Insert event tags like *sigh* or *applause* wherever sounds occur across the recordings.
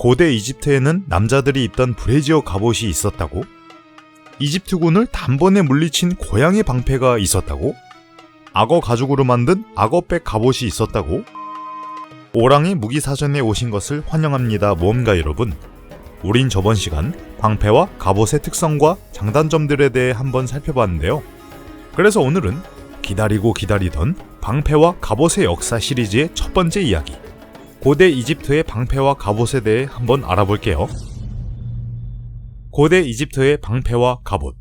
고대 이집트에는 남자들이 입던 브레지어 갑옷이 있었다고? 이집트군을 단번에 물리친 고양이 방패가 있었다고? 악어 가죽으로 만든 악어백 갑옷이 있었다고? 오랑이 무기사전에 오신 것을 환영합니다 모험가 여러분. 우린 저번 시간 방패와 갑옷의 특성과 장단점들에 대해 한번 살펴봤는데요. 그래서 오늘은 기다리고 기다리던 방패와 갑옷의 역사 시리즈의 첫 번째 이야기. 고대 이집트의 방패와 갑옷에 대해 한번 알아볼게요. 고대 이집트의 방패와 갑옷.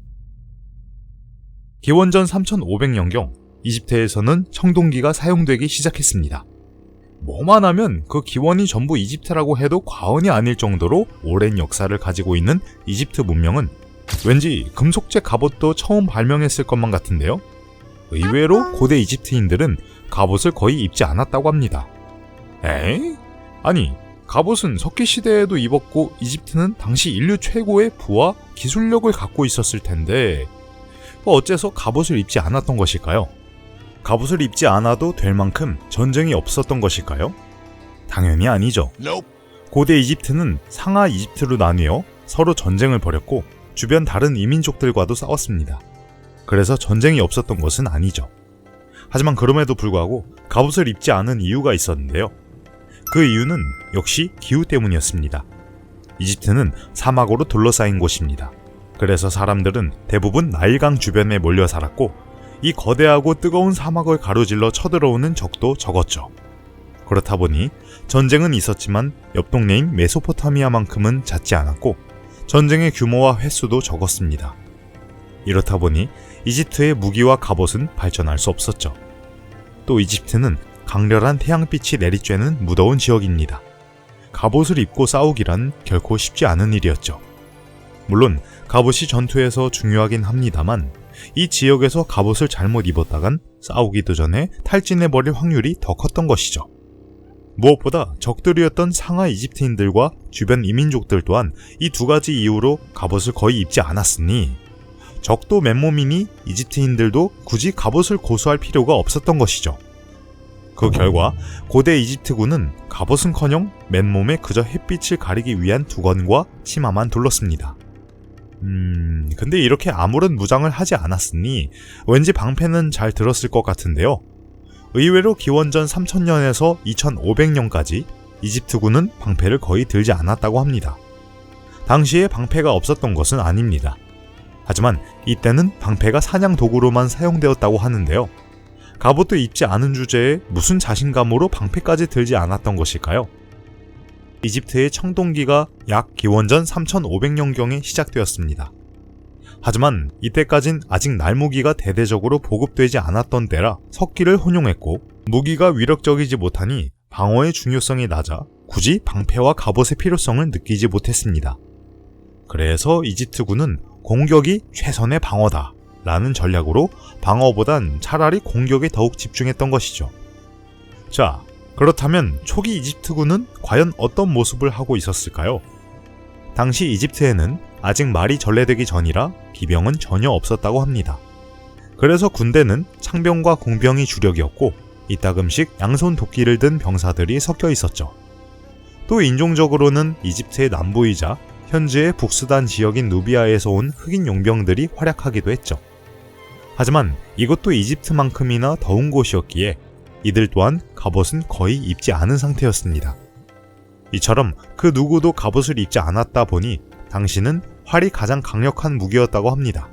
기원전 3500년경 이집트에서는 청동기가 사용되기 시작했습니다. 뭐만 하면 그 기원이 전부 이집트라고 해도 과언이 아닐 정도로 오랜 역사를 가지고 있는 이집트 문명은 왠지 금속재 갑옷도 처음 발명했을 것만 같은데요. 의외로 고대 이집트인들은 갑옷을 거의 입지 않았다고 합니다. 에이? 아니, 갑옷은 석기 시대에도 입었고 이집트는 당시 인류 최고의 부와 기술력을 갖고 있었을 텐데 어째서 갑옷을 입지 않았던 것일까요? 갑옷을 입지 않아도 될 만큼 전쟁이 없었던 것일까요? 당연히 아니죠. 고대 이집트는 상하 이집트로 나뉘어 서로 전쟁을 벌였고 주변 다른 이민족들과도 싸웠습니다. 그래서 전쟁이 없었던 것은 아니죠. 하지만 그럼에도 불구하고 갑옷을 입지 않은 이유가 있었는데요. 그 이유는 역시 기후 때문이었습니다. 이집트는 사막으로 둘러싸인 곳입니다. 그래서 사람들은 대부분 나일강 주변에 몰려 살았고 이 거대하고 뜨거운 사막을 가로질러 쳐들어오는 적도 적었죠. 그렇다 보니 전쟁은 있었지만 옆 동네인 메소포타미아만큼은 잦지 않았고 전쟁의 규모와 횟수도 적었습니다. 이렇다 보니 이집트의 무기와 갑옷은 발전할 수 없었죠. 또 이집트는 강렬한 태양빛이 내리쬐는 무더운 지역입니다. 갑옷을 입고 싸우기란 결코 쉽지 않은 일이었죠. 물론 갑옷이 전투에서 중요하긴 합니다만 이 지역에서 갑옷을 잘못 입었다간 싸우기도 전에 탈진해버릴 확률이 더 컸던 것이죠. 무엇보다 적들이었던 상하 이집트인들과 주변 이민족들 또한 이 두 가지 이유로 갑옷을 거의 입지 않았으니 적도 맨몸이니 이집트인들도 굳이 갑옷을 고수할 필요가 없었던 것이죠. 그 결과 고대 이집트군은 갑옷은커녕 맨몸에 그저 햇빛을 가리기 위한 두건과 치마만 둘렀습니다. 음, 근데 이렇게 아무런 무장을 하지 않았으니 왠지 방패는 잘 들었을 것 같은데요. 의외로 기원전 3000년에서 2500년까지 이집트군은 방패를 거의 들지 않았다고 합니다. 당시에 방패가 없었던 것은 아닙니다. 하지만 이때는 방패가 사냥 도구로만 사용되었다고 하는데요. 갑옷도 입지 않은 주제에 무슨 자신감으로 방패까지 들지 않았던 것일까요? 이집트의 청동기가 약 기원전 3500년경에 시작되었습니다. 하지만 이때까진 아직 날무기가 대대적으로 보급되지 않았던 때라 석기를 혼용했고 무기가 위력적이지 못하니 방어의 중요성이 낮아 굳이 방패와 갑옷의 필요성을 느끼지 못했습니다. 그래서 이집트군은 공격이 최선의 방어다 라는 전략으로 방어보단 차라리 공격에 더욱 집중했던 것이죠. 자, 그렇다면 초기 이집트군은 과연 어떤 모습을 하고 있었을까요? 당시 이집트에는 아직 말이 전래되기 전이라 기병은 전혀 없었다고 합니다. 그래서 군대는 창병과 공병이 주력이었고 이따금씩 양손 도끼를 든 병사들이 섞여 있었죠. 또 인종적으로는 이집트의 남부이자 현재의 북수단 지역인 누비아에서 온 흑인 용병들이 활약하기도 했죠. 하지만 이것도 이집트만큼이나 더운 곳이었기에 이들 또한 갑옷은 거의 입지 않은 상태였습니다. 이처럼 그 누구도 갑옷을 입지 않았다 보니 당신은 활이 가장 강력한 무기였다고 합니다.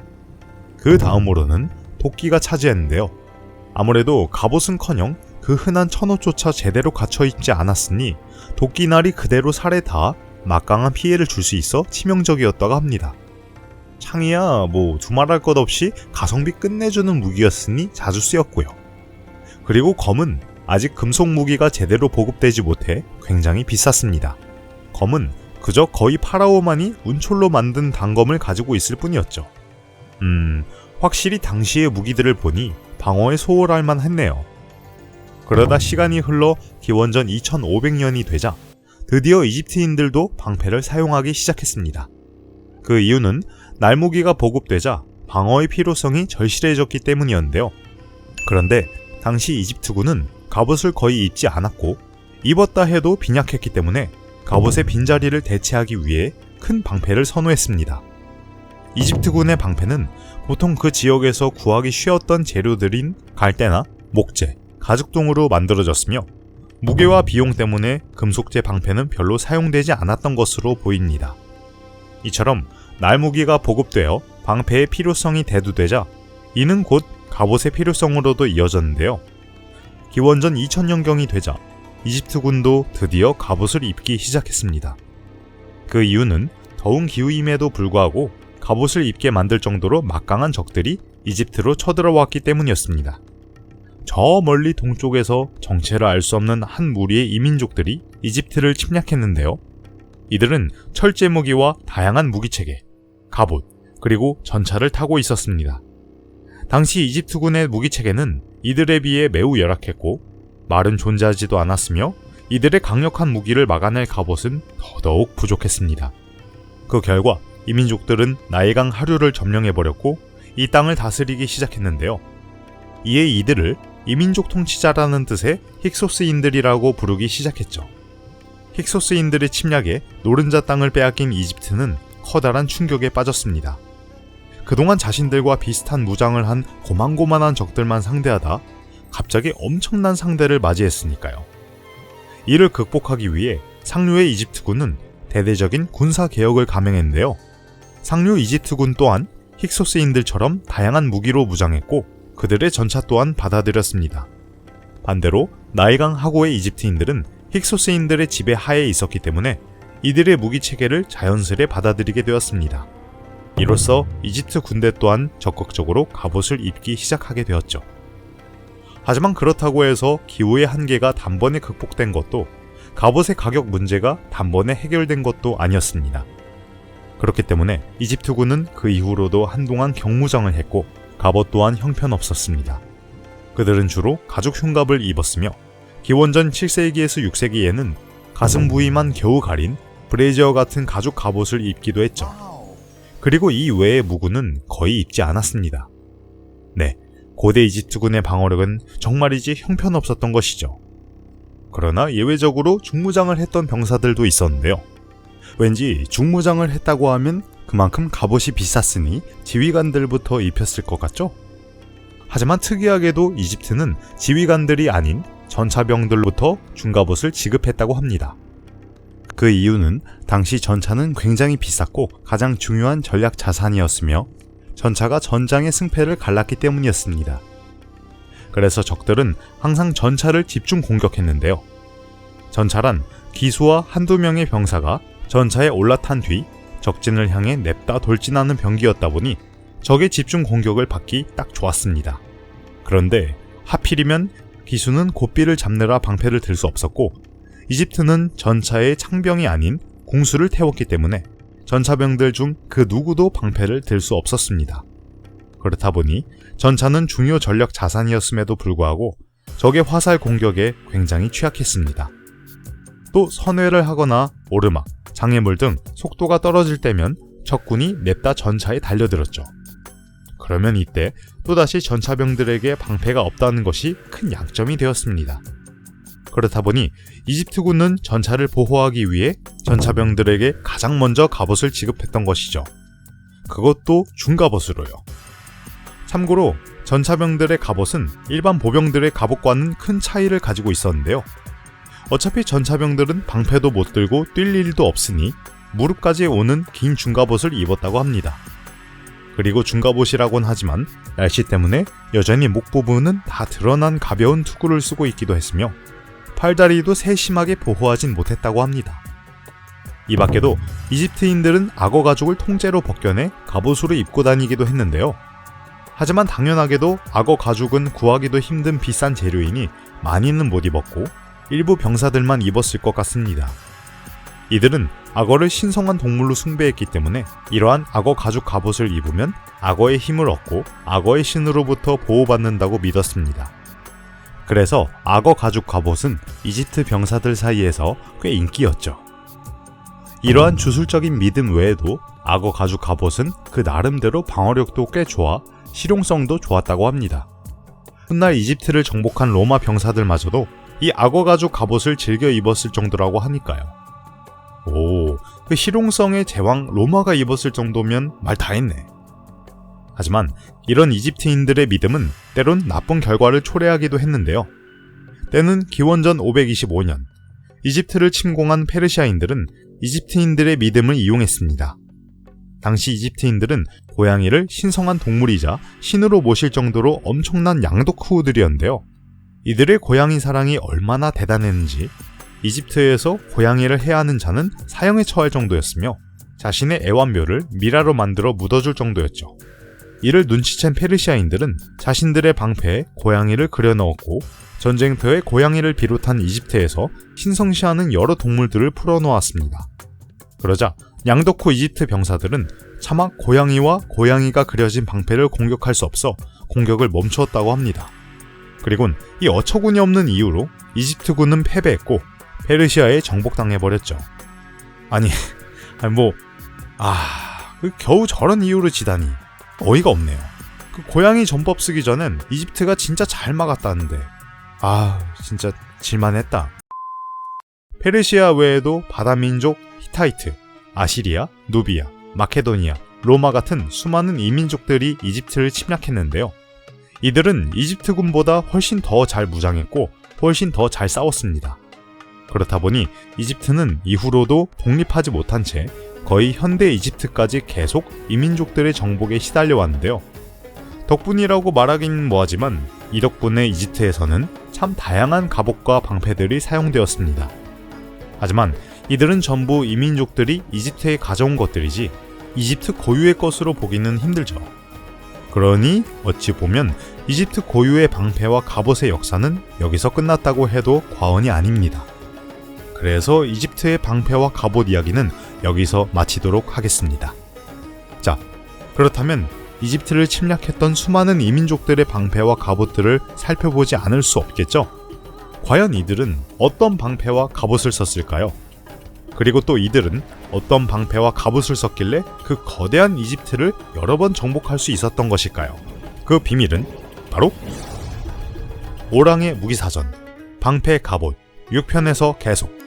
그 다음으로는 도끼가 차지했는데요. 아무래도 갑옷은커녕 그 흔한 천옷조차 제대로 갖춰 있지 않았으니 도끼날이 그대로 살에 닿아 막강한 피해를 줄 수 있어 치명적이었다고 합니다. 창이야 뭐 두말할 것 없이 가성비 끝내주는 무기였으니 자주 쓰였고요. 그리고 검은 아직 금속 무기가 제대로 보급되지 못해 굉장히 비쌌습니다. 검은 그저 거의 파라오만이 운촐로 만든 단검을 가지고 있을 뿐이었죠. 음, 확실히 당시의 무기들을 보니 방어에 소홀할 만 했네요. 그러다 시간이 흘러 기원전 2500년이 되자 드디어 이집트인들도 방패를 사용하기 시작했습니다. 그 이유는 날무기가 보급되자 방어의 필요성이 절실해졌기 때문이었는데요. 그런데 당시 이집트군은 갑옷을 거의 입지 않았고 입었다 해도 빈약했기 때문에 갑옷의 빈자리를 대체하기 위해 큰 방패를 선호했습니다. 이집트군의 방패는 보통 그 지역에서 구하기 쉬웠던 재료들인 갈대나 목재, 가죽 등으로 만들어졌으며 무게와 비용 때문에 금속재 방패는 별로 사용되지 않았던 것으로 보입니다. 이처럼 날무기가 보급되어 방패의 필요성이 대두되자 이는 곧 갑옷의 필요성으로도 이어졌는데요. 기원전 2000년경이 되자 이집트군도 드디어 갑옷을 입기 시작했습니다. 그 이유는 더운 기후임에도 불구하고 갑옷을 입게 만들 정도로 막강한 적들이 이집트로 쳐들어왔기 때문이었습니다. 저 멀리 동쪽에서 정체를 알 수 없는 한 무리의 이민족들이 이집트를 침략했는데요. 이들은 철제 무기와 다양한 무기체계, 갑옷, 그리고 전차를 타고 있었습니다. 당시 이집트군의 무기체계는 이들에 비해 매우 열악했고 말은 존재하지도 않았으며 이들의 강력한 무기를 막아낼 갑옷은 더더욱 부족했습니다. 그 결과 이민족들은 나일강 하류를 점령해버렸고 이 땅을 다스리기 시작했는데요. 이에 이들을 이민족 통치자라는 뜻의 힉소스인들이라고 부르기 시작했죠. 힉소스인들의 침략에 노른자 땅을 빼앗긴 이집트는 커다란 충격에 빠졌습니다. 그동안 자신들과 비슷한 무장을 한 고만고만한 적들만 상대하다 갑자기 엄청난 상대를 맞이했으니까요. 이를 극복하기 위해 상류의 이집트군은 대대적인 군사 개혁을 감행했는데요. 상류 이집트군 또한 힉소스인들처럼 다양한 무기로 무장했고 그들의 전차 또한 받아들였습니다. 반대로 나일강 하고의 이집트인들은 힉소스인들의 지배 하에 있었기 때문에 이들의 무기 체계를 자연스레 받아들이게 되었습니다. 이로써 이집트 군대 또한 적극적으로 갑옷을 입기 시작하게 되었죠. 하지만 그렇다고 해서 기후의 한계가 단번에 극복된 것도 갑옷의 가격 문제가 단번에 해결된 것도 아니었습니다. 그렇기 때문에 이집트군은 그 이후로도 한동안 경무장을 했고 갑옷 또한 형편없었습니다. 그들은 주로 가죽 흉갑을 입었으며 기원전 7세기에서 6세기에는 가슴 부위만 겨우 가린 브레이저 같은 가죽 갑옷을 입기도 했죠. 그리고 이 외의 무구는 거의 입지 않았습니다. 네, 고대 이집트군의 방어력은 정말이지 형편없었던 것이죠. 그러나 예외적으로 중무장을 했던 병사들도 있었는데요. 왠지 중무장을 했다고 하면 그만큼 갑옷이 비쌌으니 지휘관들부터 입혔을 것 같죠? 하지만 특이하게도 이집트는 지휘관들이 아닌 전차병들부터 중갑옷을 지급했다고 합니다. 그 이유는 당시 전차는 굉장히 비쌌고 가장 중요한 전략 자산이었으며 전차가 전장의 승패를 갈랐기 때문이었습니다. 그래서 적들은 항상 전차를 집중 공격했는데요. 전차란 기수와 한두 명의 병사가 전차에 올라탄 뒤 적진을 향해 냅다 돌진하는 병기였다 보니 적의 집중 공격을 받기 딱 좋았습니다. 그런데 하필이면 기수는 고삐를 잡느라 방패를 들 수 없었고 이집트는 전차에 창병이 아닌 궁수를 태웠기 때문에 전차병들 중 그 누구도 방패를 들 수 없었습니다. 그렇다 보니 전차는 중요 전력 자산이었음에도 불구하고 적의 화살 공격에 굉장히 취약했습니다. 또 선회를 하거나 오르막, 장애물 등 속도가 떨어질 때면 적군이 냅다 전차에 달려들었죠. 그러면 이때 또다시 전차병들에게 방패가 없다는 것이 큰 약점이 되었습니다. 그렇다 보니 이집트군은 전차를 보호하기 위해 전차병들에게 가장 먼저 갑옷을 지급했던 것이죠. 그것도 중갑옷으로요. 참고로 전차병들의 갑옷은 일반 보병들의 갑옷과는 큰 차이를 가지고 있었는데요. 어차피 전차병들은 방패도 못 들고 뛸 일도 없으니 무릎까지 오는 긴 중갑옷을 입었다고 합니다. 그리고 중갑옷이라곤 하지만 날씨 때문에 여전히 목 부분은 다 드러난 가벼운 투구를 쓰고 있기도 했으며 팔다리도 세심하게 보호하진 못했다고 합니다. 이 밖에도 이집트인들은 악어 가죽을 통째로 벗겨내 갑옷으로 입고 다니기도 했는데요. 하지만 당연하게도 악어 가죽은 구하기도 힘든 비싼 재료이니 많이는 못 입었고 일부 병사들만 입었을 것 같습니다. 이들은 악어를 신성한 동물로 숭배했기 때문에 이러한 악어 가죽 갑옷을 입으면 악어의 힘을 얻고 악어의 신으로부터 보호받는다고 믿었습니다. 그래서 악어 가죽 갑옷은 이집트 병사들 사이에서 꽤 인기였죠. 이러한 주술적인 믿음 외에도 악어 가죽 갑옷은 그 나름대로 방어력도 꽤 좋아 실용성도 좋았다고 합니다. 훗날 이집트를 정복한 로마 병사들마저도 이 악어 가죽 갑옷을 즐겨 입었을 정도라고 하니까요. 오, 그 실용성의 제왕 로마가 입었을 정도면 말 다 했네. 하지만 이런 이집트인들의 믿음은 때론 나쁜 결과를 초래하기도 했는데요. 때는 기원전 525년, 이집트를 침공한 페르시아인들은 이집트인들의 믿음을 이용했습니다. 당시 이집트인들은 고양이를 신성한 동물이자 신으로 모실 정도로 엄청난 양덕후들이었는데요. 이들의 고양이 사랑이 얼마나 대단했는지 이집트에서 고양이를 해하는 자는 사형에 처할 정도였으며 자신의 애완묘를 미라로 만들어 묻어줄 정도였죠. 이를 눈치챈 페르시아인들은 자신들의 방패에 고양이를 그려 넣었고 전쟁터에 고양이를 비롯한 이집트에서 신성시하는 여러 동물들을 풀어놓았습니다. 그러자 양덕후 이집트 병사들은 차마 고양이와 고양이가 그려진 방패를 공격할 수 없어 공격을 멈추었다고 합니다. 그리곤 이 어처구니 없는 이유로 이집트군은 패배했고 페르시아에 정복당해버렸죠. 아니, *laughs* 아니 뭐, 아, 그 겨우 저런 이유로 지다니 어이가 없네요. 그 고양이 전법 쓰기 전엔 이집트가 진짜 잘 막았다는데, 아, 진짜 질만했다. 페르시아 외에도 바다 민족 히타이트, 아시리아, 누비아, 마케도니아, 로마 같은 수많은 이민족들이 이집트를 침략했는데요. 이들은 이집트군보다 훨씬 더 잘 무장했고 훨씬 더 잘 싸웠습니다. 그렇다 보니 이집트는 이후로도 독립하지 못한 채 거의 현대 이집트까지 계속 이민족들의 정복에 시달려 왔는데요. 덕분이라고 말하긴 뭐하지만 이 덕분에 이집트에서는 참 다양한 갑옷과 방패들이 사용되었습니다. 하지만 이들은 전부 이민족들이 이집트에 가져온 것들이지 이집트 고유의 것으로 보기는 힘들죠. 그러니 어찌 보면 이집트 고유의 방패와 갑옷의 역사는 여기서 끝났다고 해도 과언이 아닙니다. 그래서 이집트의 방패와 갑옷 이야기는 여기서 마치도록 하겠습니다. 자, 그렇다면 이집트를 침략했던 수많은 이민족들의 방패와 갑옷들을 살펴보지 않을 수 없겠죠? 과연 이들은 어떤 방패와 갑옷을 썼을까요? 그리고 또 이들은 어떤 방패와 갑옷을 썼길래 그 거대한 이집트를 여러 번 정복할 수 있었던 것일까요? 그 비밀은 바로 오랑의 무기사전, 방패 갑옷, 6편에서 계속